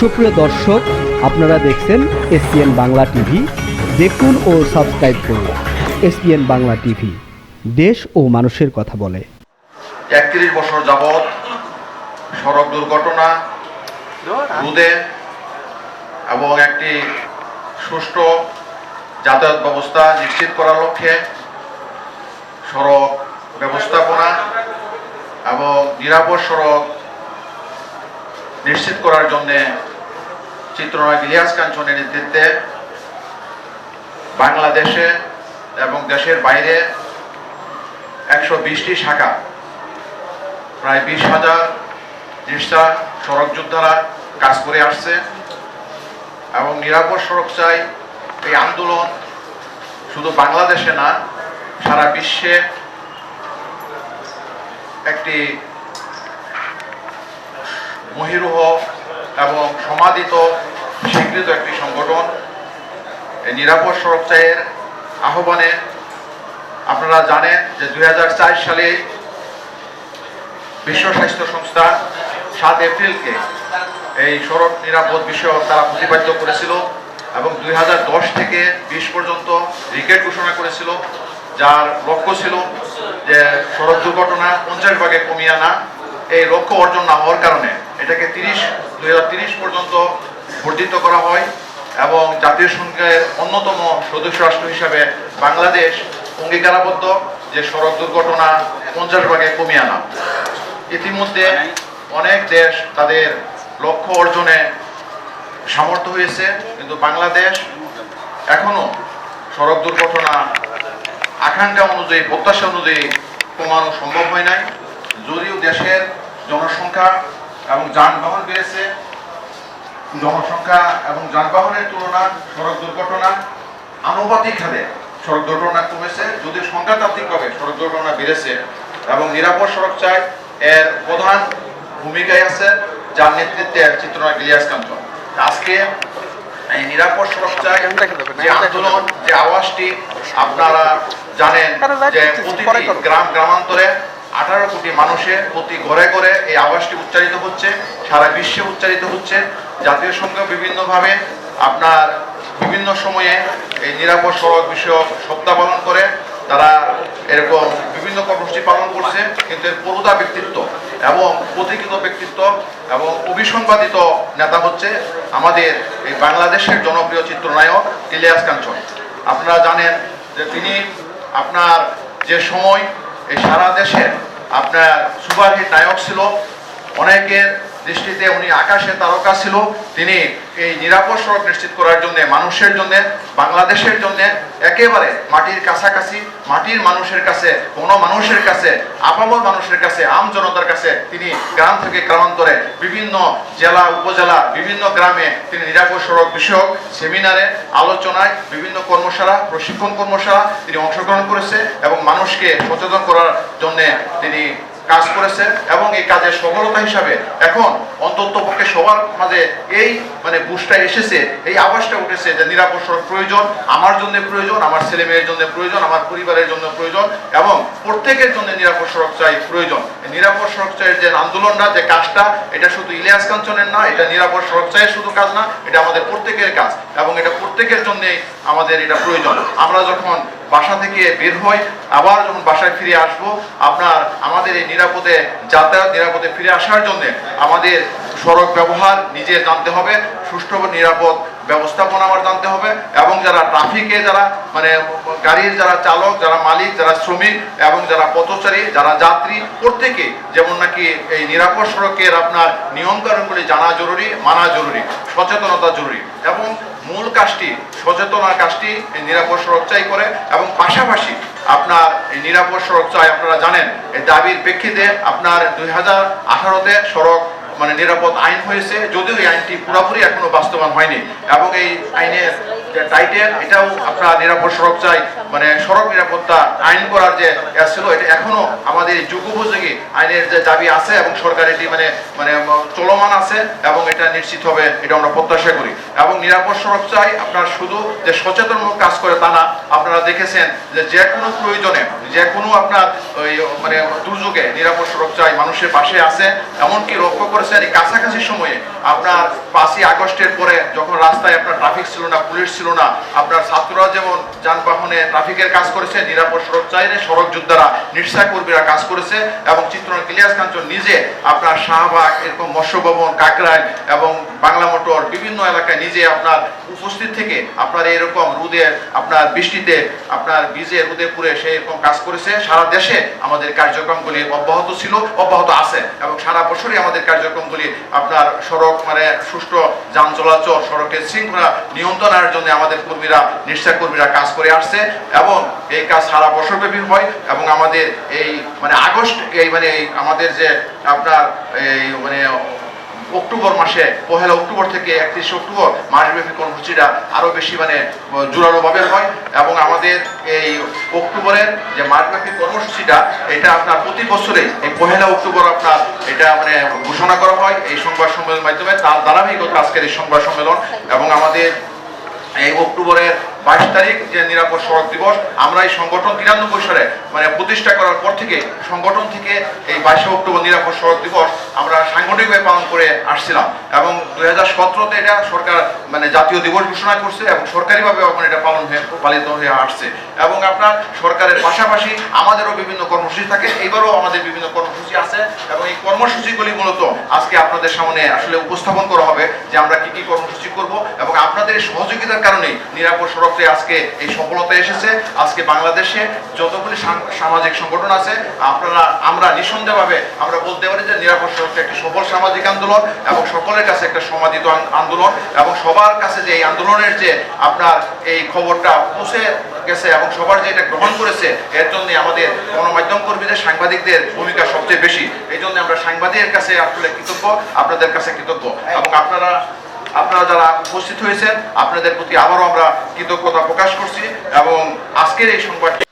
সুপ্রিয় দর্শক, আপনারা দেখছেন এসপিএন বাংলা টিভি। দেখুন ও সাবস্ক্রাইব করুন এসপিএন বাংলা টিভি। দেশ ও মানুষের কথা বলে। একত্রিশ বছর যাবৎ সড়ক দুর্ঘটনা রোধে এবং একটি সুষ্ঠু যাতায়াত ব্যবস্থা নিশ্চিত করার লক্ষ্যে সড়ক ব্যবস্থাপনা এবং নিরাপদ সড়ক নিশ্চিত করার জন্যে চিত্রনায়ক ইলিয়াস কাঞ্চনের নেতৃত্বে বাংলাদেশে এবং দেশের বাইরে একশো বিশটি শাখা, প্রায় বিশ হাজার নিষ্ঠা সড়ক যোদ্ধারা কাজ করে আসছে এবং নিরাপদ সড়ক চাই এই আন্দোলন শুধু বাংলাদেশে না, সারা বিশ্বে একটি মহিরুহ এবং সমাদিত স্বীকৃত একটি সংগঠন, এই নিরাপদ সড়ক চাইয়ের আহ্বানে আপনারা জানেন যে দু হাজার চার সালে বিশ্ব স্বাস্থ্য সংস্থা সাত এপ্রিলকে এই সড়ক নিরাপদ বিষয়ক তারা প্রতিপাদ্য করেছিল এবং দুই হাজার দশ থেকে বিশ পর্যন্ত রিকেট ঘোষণা করেছিল, যার লক্ষ্য ছিল যে সড়ক দুর্ঘটনা পঞ্চাশ ভাগে কমিয়ে আনা। এই লক্ষ্য অর্জন না হওয়ার কারণে এটাকে তিরিশ, দুই পর্যন্ত বর্ধিত করা হয় এবং জাতীয় সংঘের অন্যতম সদস্য রাষ্ট্র হিসাবে বাংলাদেশ অঙ্গীকারাবদ্ধ যে সড়ক দুর্ঘটনা পঞ্চাশ ভাগে কমিয়ে আনা। ইতিমধ্যে অনেক দেশ তাদের লক্ষ্য অর্জনে সামর্থ্য হয়েছে, কিন্তু বাংলাদেশ এখনও সড়ক দুর্ঘটনা আকাঙ্ক্ষা অনুযায়ী, প্রত্যাশা অনুযায়ী কমানো সম্ভব হয় নাই। যদিও দেশের জনসংখ্যা এবং যানবাহন বেড়েছে জনসংখ্যা এবং যানবাহনের তুলনা সড়ক দুর্ঘটনা আনুপাতিক হারে সড়ক দুর্ঘটনা কমেছে। যদি সংখ্যাতাত্ত্বিকভাবে সড়ক দুর্ঘটনা বেড়েছে এবং নিরাপদ সড়ক চাই এর প্রধান ভূমিকায় আছে যার নেতৃত্বে চিত্রনায়ক ইলিয়াস কাঞ্চন। আজকে এই নিরাপদ সড়ক চাই যে আন্দোলন যে আওয়াজটি আপনারা জানেন যে প্রতিটি গ্রাম গ্রামান্তরে আঠারো কোটি মানুষের প্রতি ঘরে ঘরে এই আওয়াজটি উচ্চারিত হচ্ছে, সারা বিশ্বে উচ্চারিত হচ্ছে। জাতীয় সংঘ বিভিন্নভাবে আপনার বিভিন্ন সময়ে এই নিরাপদ সড়ক বিষয়ক সপ্তাহ পালন করে। তারা এরকম বিভিন্ন কর্মসূচি পালন করছে, কিন্তু এর পুরোদা ব্যক্তিত্ব এবং প্রতীকৃত ব্যক্তিত্ব এবং অভিসংবাদিত নেতা হচ্ছে আমাদের এই বাংলাদেশের জনপ্রিয় চিত্রনায়ক ইলিয়াস কাঞ্চন। আপনারা জানেন যে তিনি আপনার যে সময় এই সারা দেশে আপনার সুপারহিট নায়ক ছিল অনেকের দৃষ্টিতে উনি আকাশে তারকা ছিল। তিনি এই নিরাপদ সড়ক নিশ্চিত করার জন্য, মানুষের জন্য, বাংলাদেশের জন্য একেবারে মাটির কাছাকাছি, মাটির মানুষের কাছে কোনো মানুষের কাছে, আপামর মানুষের কাছে, আম জনতার কাছে তিনি গ্রাম থেকে গ্রামান্তরে বিভিন্ন জেলা, উপজেলা, বিভিন্ন গ্রামে তিনি নিরাপদ সড়ক বিষয়ক সেমিনারে, আলোচনায়, বিভিন্ন কর্মশালা, প্রশিক্ষণ কর্মশালা তিনি অংশগ্রহণ করেছে এবং মানুষকে সচেতন করার জন্য তিনি কাজ করেছে এবং এই কাজের সফলতা হিসাবে এখন অন্তত পক্ষে সবার মাঝে এই মানে বুসটা এসেছে, এই আওয়াজটা উঠেছে যে নিরাপদ প্রয়োজন, আমার জন্য প্রয়োজন, আমার ছেলে মেয়ের জন্য প্রয়োজন, আমার পরিবারের জন্য প্রয়োজন এবং প্রত্যেকের জন্য নিরাপদ সড়ক চাই প্রয়োজন নিরাপদ সড়ক চাইয়ের যে আন্দোলনটা, যে কাজটা, এটা শুধু ইলিয়াস কাঞ্চনের না, এটা নিরাপদ সড়ক চাইয়ের শুধু কাজ না, এটা আমাদের প্রত্যেকের কাজ এবং এটা প্রত্যেকের জন্যই আমাদের এটা প্রয়োজন। আমরা যখন বাসা থেকে বের হই, আবার যখন বাসায় ফিরে আসব, আপনার, আমাদের এই নিরাপদে যাতায়াত নিরাপদে ফিরে আসার জন্য আমাদের সড়ক ব্যবহার নিজে জানতে হবে, সুষ্ঠু, নিরাপদ ব্যবস্থাপনা আমার জানতে হবে, এবং যারা ট্রাফিকে যারা মানে গাড়ির যারা চালক, যারা মালিক, যারা শ্রমিক, এবং যারা পথচারী, যারা যাত্রী, প্রত্যেকে যেমন নাকি এই নিরাপদ সড়কের আপনার নিয়মকানুনগুলি জানা জরুরি, মানা জরুরি, সচেতনতা জরুরি, এবং মূল কাজটি, সচেতনার কাজটি এই নিরাপদ সড়ক চাই করে, এবং পাশাপাশি আপনার এই নিরাপদ সড়ক চাই, আপনারা জানেন, এই দাবির প্রেক্ষিতে আপনার দুই হাজার আঠারোতে সড়ক মানে নিরাপদ আইন হয়েছে যদিও এই আইনটি পুরোপুরি এখনও বাস্তবায়ন হয়নি। এবং এই আইনের টাইটেল এটাও আপনার নিরাপদ সড়ক চাই। মানে সড়ক নিরাপত্তা আইন করার যে ছিল, এটা এখনও আমাদের যুগোপযোগী আইনের যে দাবি আছে এবং সরকার এটি মানে মানে চলমান আছে এবং এটা নিশ্চিত হবে, এটা আমরা প্রত্যাশা করি। এবং নিরাপদ সড়ক চাই, আপনার শুধু যে সচেতনমূলক কাজ করে তা না, আপনারা দেখেছেন যে যে কোনো প্রয়োজনে, যে কোনো আপনার ওই মানে দুর্যোগে নিরাপদ সড়ক চাই, মানুষের পাশে আছে, এমনকি লক্ষ্য করেছেন এই কাছাকাছি সময়ে আপনার পাঁচই আগস্টের পরে যখন রাস্তায় আপনার ট্রাফিক ছিল না, পুলিশ ছিল না আপনার ছাত্ররা যেমন যানবাহনে ট্রাফিকের কাজ করেছে, নিরাপদ সড়ক চাইলে সড়ক যোদ্ধারা নির্সা কর্মীরা কাজ করেছে এবং চিত্রন ইলিয়াস কাঞ্চন নিজে আপনার শাহবাগ, এরকম মৎস্য ভবন কাকরাইল এবং বাংলা মোটর বিভিন্ন এলাকায় নিজে আপনার উপস্থিত থেকে আপনার এরকম রোদে, আপনার বৃষ্টিতে, আপনার বীজে রোদে পুরে সেই এরকম কাজ করেছে। সারা দেশে আমাদের কার্যক্রমগুলি অব্যাহত ছিল, অব্যাহত আছে এবং সারা বছরই আমাদের কার্যক্রমগুলি আপনার সড়ক মানে সুষ্ঠু যান চলাচল, সড়কের শৃঙ্খলা নিয়ন্ত্রণের জন্য আমাদের কর্মীরা, নিষ্ঠা কর্মীরা কাজ করে আসছে এবং এই কাজ সারা বছরব্যাপী হয় এবং আমাদের এই মানে আগস্ট এই মানে আমাদের যে আপনার এই মানে অক্টোবর মাসে, পহেলা অক্টোবর থেকে একত্রিশে অক্টোবর মাসব্যাপী কর্মসূচিটা আরও বেশি মানে জোরালোভাবে হয় এবং আমাদের এই অক্টোবরের যে মাসব্যাপী কর্মসূচিটা, এটা আপনার প্রতি বছরে এই পহেলা অক্টোবর আপনার এটা মানে ঘোষণা করা হয় এই সংবাদ সম্মেলনের মাধ্যমে। তার ধারাবাহিকতা আজকের এই সংবাদ সম্মেলন এবং আমাদের এই অক্টোবরের বাইশ তারিখ যে নিরাপদ সড়ক দিবস, আমরা এই সংগঠন তিরানব্বই সালে মানে প্রতিষ্ঠা করার পর থেকে সংগঠন থেকে এই বাইশে অক্টোবর নিরাপদ সড়ক দিবস আমরা সাংগঠনিকভাবে পালন করে আসছিলাম। এবং দুই হাজার সতেরোতে এটা সরকার মানে জাতীয় দিবস ঘোষণা করছে এবং সরকারিভাবে এখন এটা পালন হয়ে, পালিত হয়ে আসছে। এবং আপনার সরকারের পাশাপাশি আমাদেরও বিভিন্ন কর্মসূচি থাকে এবারও আমাদের বিভিন্ন কর্মসূচি আছে। এবং এই কর্মসূচিগুলি মূলত আজকে আপনাদের সামনে আসলে উপস্থাপন করা হবে যে আমরা কি কি কর্মসূচি করব এবং আপনাদের সহযোগিতার কারণেই নিরাপদ সড়কে আজকে এই সফলতা এসেছে। আজকে বাংলাদেশে যতগুলি সামাজিক সংগঠন আছে, আপনারা, আমরা নিঃসন্দেহভাবে আমরা বলতে পারি যে নিরাপদ সড়কটা একটি সফল সামাজিক আন্দোলন এবং সকলের কাছে একটা সমাদিত আন্দোলন এবং সবার কাছে যে এই আন্দোলনের যে আপনার এই খবরটা পৌঁছে গেছে এবং সবার যে এটা গ্রহণ করেছে, এর জন্য আমাদের গণমাধ্যম কর্মীদের, সাংবাদিকদের ভূমিকা সবচেয়ে বেশি। এই জন্য আমরা সাংবাদিকের কাছে আসলে কৃতজ্ঞ, আপনাদের কাছে কৃতজ্ঞ এবং আপনারা আপনারা যারা উপস্থিত হয়েছেন, আপনাদের প্রতি আবারও আমরা কৃতজ্ঞতা প্রকাশ করছি এবং আজকের এই সংবাদটি